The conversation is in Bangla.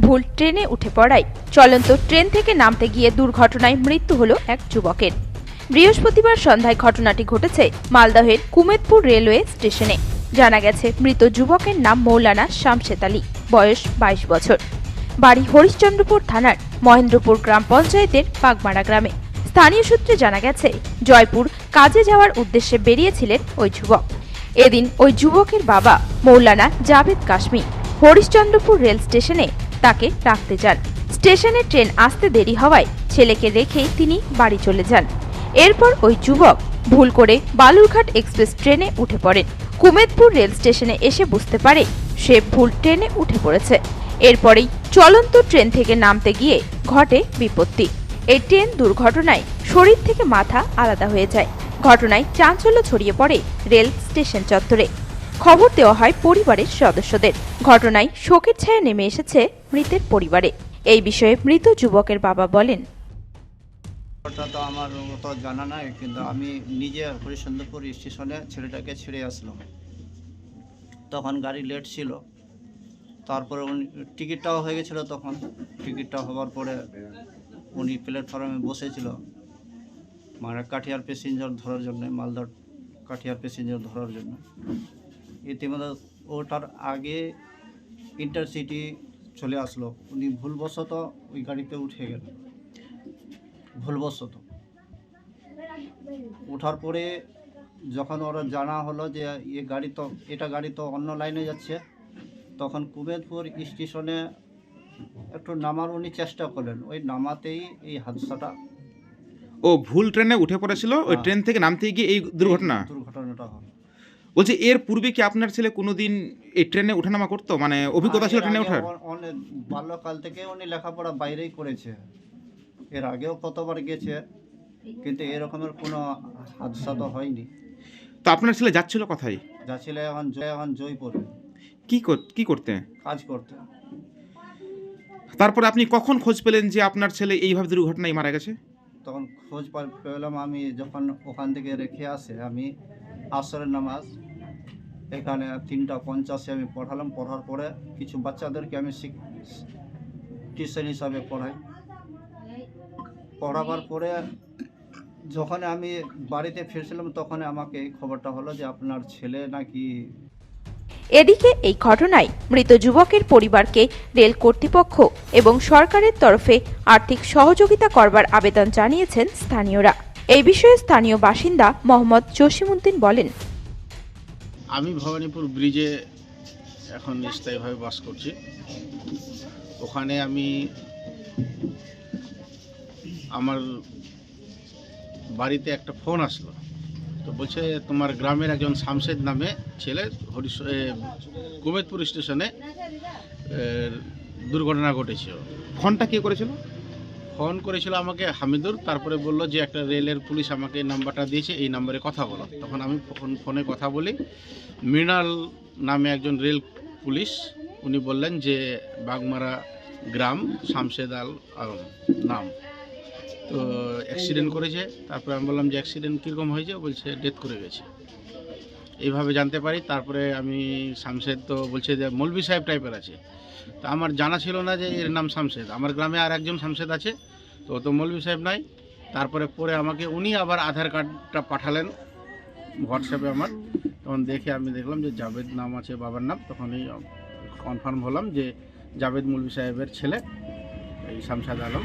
ভুল ট্রেনে উঠে পড়ায়। চলন্ত ট্রেন থেকে নামতে গিয়ে দুর্ঘটনায় মৃত্যু হলো এক যুবকের। বৃহস্পতিবার সন্ধ্যায় ঘটনাটি ঘটেছে মালদহের কুমেদপুর রেলওয়ে স্টেশনে। জানা গেছে, মৃত যুবকের নাম মৌলানা শামশেদ আলী, বয়স বাইশ বছর। বাড়ি হরিশ্চন্দ্রপুর থানার মহেন্দ্রপুর গ্রাম পঞ্চায়েতের পাগমারা গ্রামে। স্থানীয় সূত্রে জানা গেছে, জয়পুর কাজে যাওয়ার উদ্দেশ্যে বেরিয়েছিলেন ওই যুবক। এদিন ওই যুবকের বাবা মৌলানা জাভেদ কাশ্মী হরিশ্চন্দ্রপুর রেল স্টেশনে তাকে রাখতে যান। স্টেশনে ট্রেন আসতে দেরি হওয়ায় ছেলেকে রেখেই তিনি বাড়ি চলে যান। এরপর ওই যুবক ভুল করে বালুরঘাট এক্সপ্রেস ট্রেনে উঠে পড়েন। কুমেদপুর রেল স্টেশনে এসে বুঝতে পারে সে ভুল ট্রেনে উঠে পড়েছে। এরপরেই চলন্ত ট্রেন থেকে নামতে গিয়ে ঘটে বিপত্তি। এই ট্রেন দুর্ঘটনায় শরীর থেকে মাথা আলাদা হয়ে যায়। ঘটনায় চাঞ্চল্য ছড়িয়ে পড়ে রেল স্টেশন চত্বরে। খবর দেওয়া হয় পরিবারের সদস্যদের। ঘটনায় শোকের ছায়া নেমে এসেছে মৃতের পরিবারে। এই বিষয়ে মৃত যুবকের বাবা বলেন ওটা তো আমার তো জানা নাই, কিন্তু আমি নিজে হরিশ্চন্দ্রপুর স্টেশনে ছেলেটাকে ছেড়ে আসলাম। তখন গাড়ি লেট ছিল। তারপরে উনি টিকিটটাও হয়ে গেছিল তখন। টিকিটটা হওয়ার পরে উনি প্ল্যাটফর্মে বসেছিল। মানে কাঠিয়ার প্যাসেঞ্জার ধরার জন্য, মালদার কাঠিয়ার প্যাসেঞ্জার ধরার জন্য। ইতিমধ্যে ওটার আগে ইন্টারসিটি চলে আসলো। উনি ভুলবশত ওই গাড়িতে উঠে গেল ভুলবশত। ওঠার পরে যখন ওরা জানা হলো যে এ গাড়ি তো, এটা গাড়ি তো অন্য লাইনে যাচ্ছে, তখন কুমেদপুর স্টেশনে একটু নামার উনি চেষ্টা করলেন। ওই নামাতেই এই হাদসাটা ও ভুল ট্রেনে উঠে পড়েছিল ওই হ্যাঁ। ট্রেন থেকে নামতে গিয়ে এই দুর্ঘটনা? দুর্ঘটনাটা বলছি এর পূর্বে কি আপনার ছেলে কোনোদিন এই ট্রেনে ওঠানামা করতো? মানে অভিজ্ঞতা ছিল ট্রেনে ওঠার? অনেক বাল্যকাল থেকে উনি লেখাপড়া বাইরেই করেছে। এর আগেও কতবার গেছে কিন্তু এরকমের কোনো হাদসা তো হয়নি। তো আপনার ছেলে যাচ্ছিল কোথায়? যাচ্ছিল এখন জয় এখন জয়পুরে। কি কি করতে? কাজ করতে। তারপরে আপনি কখন খোঁজ পেলেন যে আপনার ছেলে এইভাবে দুর্ঘটনায় মারা গেছে? তখন খোঁজ পেলাম আমি যখন ওখান থেকে রেখে আসে আমি আসরের নামাজ। এখানে তিনটা পঞ্চাশে আমি পড়ালাম, পড়ার পরে কিছু বাচ্চাদেরকে আমি শিখ টিউশন হিসাবে পড়াই। পড়াবার পরে যখন আমি বাড়িতে ফিরছিলাম তখন আমাকে খবরটা হলো যে আপনার ছেলে নাকি এদিকে এই ঘটনায় মৃত যুবকের পরিবারকে রেল কর্তৃপক্ষ এবং সরকারের তরফে আর্থিক সহযোগিতা করবার আবেদন জানিয়েছেন স্থানীয়রা। এই বিষয়ে স্থানীয় বাসিন্দা মোহাম্মদ জসিমউদ্দিন বলেন। আমি ভবানীপুর ব্রিজে এখন স্থায়ীভাবে বাস করছি। ওখানে আমি আমার বাড়িতে একটা ফোন আসলো। তো বলছে তোমার গ্রামের একজন শামশেদ নামে ছেলে হরিশ কুমেদপুর স্টেশনে দুর্ঘটনা ঘটেছে। ফোনটা কে করেছিল? ফোন করেছিল আমাকে হামিদুর তারপরে বলল যে একটা রেলের পুলিশ আমাকে এই নাম্বারটা দিয়েছে এই নাম্বারে কথা বলো। তখন আমি ফোন ফোনে কথা বলি। মৃণাল নামে একজন রেল পুলিশ উনি বললেন যে বাগমারা গ্রাম শামশেদ আল আলম নাম। তো অ্যাক্সিডেন্ট করেছে, তারপরে আমি বললাম যে অ্যাক্সিডেন্ট কীরকম হয়েছে বলছে ডেথ করে গেছে। এইভাবে জানতে পারি, তারপরে আমি শামশেদ তো বলছে যে মৌলভি সাহেব টাইপের আছে। তা আমার জানা ছিল না যে এর নাম শামশেদ আমার গ্রামে আর একজন শামশেদ আছে, তো তো মৌলভি সাহেব নাই তারপরে পরে আমাকে উনি আবার আধার কার্ডটা পাঠালেন হোয়াটসঅ্যাপে আমার। তখন দেখে আমি দেখলাম যে জাভেদ নাম আছে, বাবার নাম। তখনই কনফার্ম হলাম যে জাভেদ মৌলভি সাহেবের ছেলে, এই শামসাদ আলম।